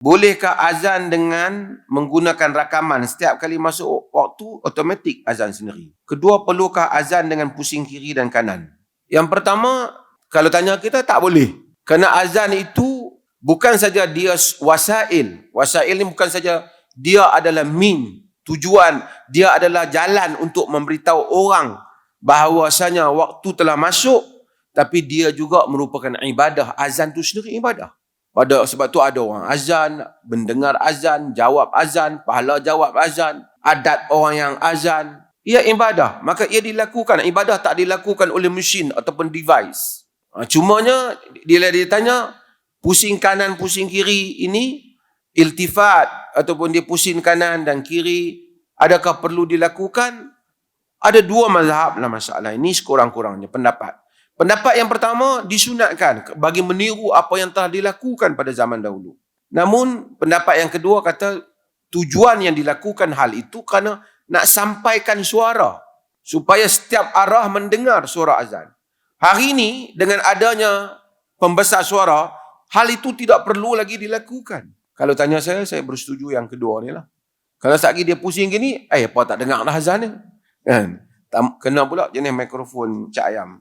Bolehkah azan dengan menggunakan rakaman setiap kali masuk waktu automatik azan sendiri? Kedua, perlukah azan dengan pusing kiri dan kanan? Yang pertama, kalau tanya kita tak boleh. Kerana azan itu bukan saja dia wasail. Wasail ni bukan saja dia adalah min, tujuan, dia adalah jalan untuk memberitahu orang bahawasanya waktu telah masuk tapi dia juga merupakan ibadah. Azan tu sendiri ibadah. Pada sebab tu ada orang azan, mendengar azan, jawab azan, pahala jawab azan, adat orang yang azan. Ia ibadah. Maka ia dilakukan. Ibadah tak dilakukan oleh mesin ataupun device. Ha, cumanya, dia, dia tanya, pusing kanan, pusing kiri ini, iltifat ataupun dia pusing kanan dan kiri, adakah perlu dilakukan? Ada dua mazhab dalam masalah ini, sekurang-kurangnya pendapat. Pendapat yang pertama disunatkan bagi meniru apa yang telah dilakukan pada zaman dahulu. Namun pendapat yang kedua kata tujuan yang dilakukan hal itu kerana nak sampaikan suara supaya setiap arah mendengar suara azan. Hari ini dengan adanya pembesar suara, hal itu tidak perlu lagi dilakukan. Kalau tanya saya, saya bersetuju yang kedua ni lah. Kalau lagi dia pusing gini, eh apa tak dengar dah azan ni? Kan? Kena pula jenis mikrofon cak ayam.